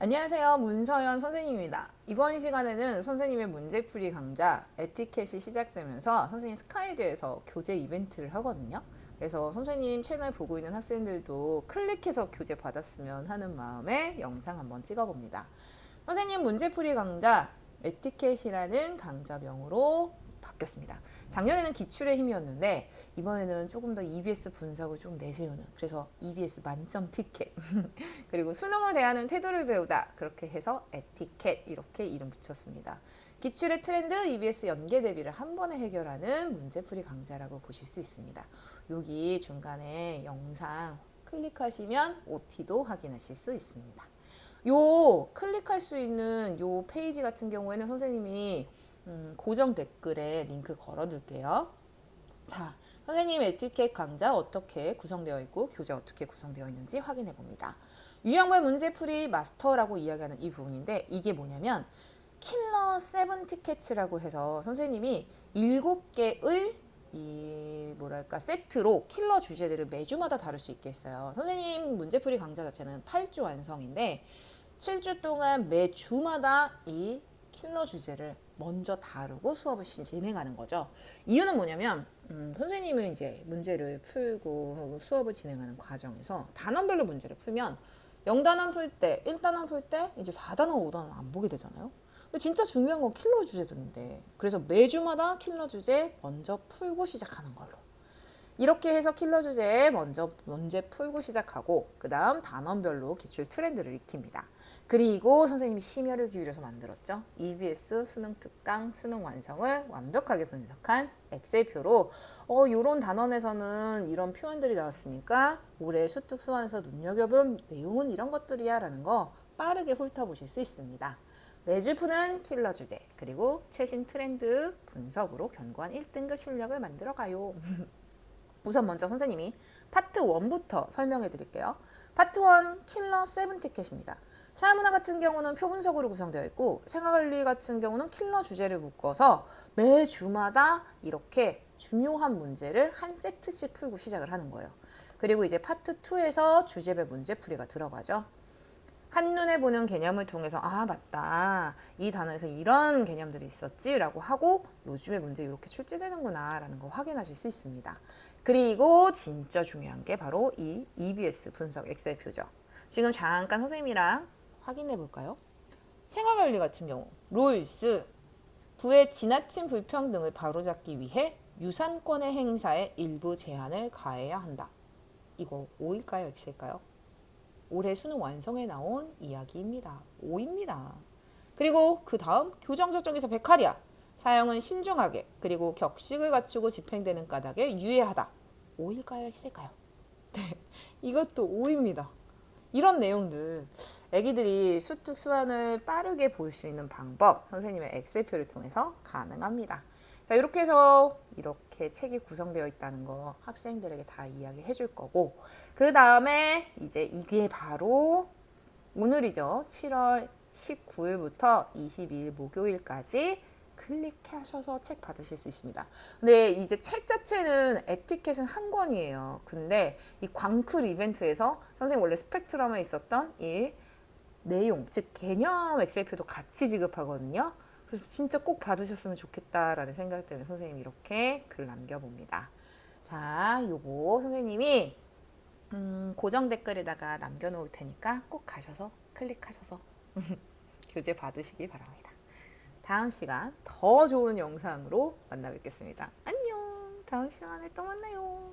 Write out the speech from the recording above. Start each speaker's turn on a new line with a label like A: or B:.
A: 안녕하세요. 문서연 선생님입니다. 이번 시간에는 선생님의 문제풀이 강좌 에티켓이 시작되면서 선생님 스카이드에서 교재 이벤트를 하거든요. 그래서 선생님 채널 보고 있는 학생들도 클릭해서 교재 받았으면 하는 마음에 영상 한번 찍어봅니다. 선생님 문제풀이 강좌 에티켓이라는 강좌명으로 바뀌었습니다. 작년에는 기출의 힘이었는데 이번에는 조금 더 EBS 분석을 좀 내세우는 그래서 EBS 만점 티켓 그리고 수능을 대하는 태도를 배우다 그렇게 해서 에티켓 이렇게 이름 붙였습니다. 기출의 트렌드 EBS 연계 대비를 한 번에 해결하는 문제풀이 강좌라고 보실 수 있습니다. 여기 중간에 영상 클릭하시면 OT도 확인하실 수 있습니다. 요 클릭할 수 있는 요 페이지 같은 경우에는 선생님이 음, 고정 댓글에 링크 걸어둘게요. 자, 선생님 에티켓 강좌 어떻게 구성되어 있고 교재 어떻게 구성되어 있는지 확인해 봅니다. 유형별 문제풀이 마스터라고 이야기하는 이 부분인데 이게 뭐냐면 킬러 세븐 티켓이라고 해서 선생님이 일곱 개의 이 뭐랄까 세트로 킬러 주제들을 매주마다 다룰 수 있게 했어요. 선생님 문제풀이 강좌 자체는 8주 완성인데 7주 동안 매주마다 이 킬러 주제를 먼저 다루고 수업을 시- 진행하는 거죠. 이유는 뭐냐면 음, 선생님은 이제 문제를 풀고 수업을 진행하는 과정에서 단원별로 문제를 풀면 0단원 풀 때, 1단원 풀 때 이제 4단원, 5단원 안 보게 되잖아요. 근데 진짜 중요한 건 킬러 주제들인데 그래서 매주마다 킬러 주제 먼저 풀고 시작하는 걸로 이렇게 해서 킬러 주제 먼저 문제 풀고 시작하고 그 다음 단원별로 기출 트렌드를 익힙니다. 그리고 선생님이 심혈을 기울여서 만들었죠. EBS 수능 특강 수능 완성을 완벽하게 분석한 엑셀표로 어 요런 단원에서는 이런 표현들이 나왔으니까 올해 수특 수완에서 눈여겨볼 내용은 이런 것들이야 라는 거 빠르게 훑어보실 수 있습니다. 매주 푸는 킬러 주제 그리고 최신 트렌드 분석으로 견고한 1등급 실력을 만들어 가요. 우선 먼저 선생님이 파트 1부터 설명해 드릴게요. 파트 1 킬러 세븐 티켓입니다. 사회문화 같은 경우는 표분석으로 구성되어 있고 생활관리 같은 경우는 킬러 주제를 묶어서 매 주마다 이렇게 중요한 문제를 한 세트씩 풀고 시작을 하는 거예요. 그리고 이제 파트 2에서 주제별 문제풀이가 들어가죠. 한눈에 보는 개념을 통해서 아 맞다 이 단어에서 이런 개념들이 있었지 라고 하고 요즘에 문제 이렇게 출제되는구나 라는 거 확인하실 수 있습니다. 그리고 진짜 중요한 게 바로 이 EBS 분석 엑셀 표죠. 지금 잠깐 선생님이랑 확인해 볼까요? 생활관리 같은 경우 롤스 부의 지나친 불평등을 바로잡기 위해 유산권의 행사에 일부 제한을 가해야 한다. 이거 O일까요? X일까요? 올해 수능 완성에 나온 이야기입니다. 5입니다. 그리고 그 다음 교정 설정에서 백할이야. 사용은 신중하게 그리고 격식을 갖추고 집행되는 까닭에 유의하다. 5일까요? X일까요? 네, 이것도 5입니다. 이런 내용들 애기들이 수특 수완을 빠르게 볼 수 있는 방법 선생님의 엑셀표를 통해서 가능합니다. 자 이렇게 해서 이렇게 책이 구성되어 있다는 거 학생들에게 다 이야기해 줄 거고 그 다음에 이제 이게 바로 오늘이죠. 7월 19일부터 22일 목요일까지 클릭하셔서 책 받으실 수 있습니다. 근데 이제 책 자체는 에티켓은 한 권이에요. 근데 이 광클 이벤트에서 선생님 원래 스펙트럼에 있었던 이 내용, 즉 개념 엑셀표도 같이 지급하거든요. 그래서 진짜 꼭 받으셨으면 좋겠다라는 생각 때문에 선생님이 이렇게 글 남겨봅니다. 자, 요거 선생님이 음, 고정 댓글에다가 남겨놓을 테니까 꼭 가셔서 클릭하셔서 교재 받으시기 바랍니다. 다음 시간 더 좋은 영상으로 만나 뵙겠습니다. 안녕. 다음 시간에 또 만나요.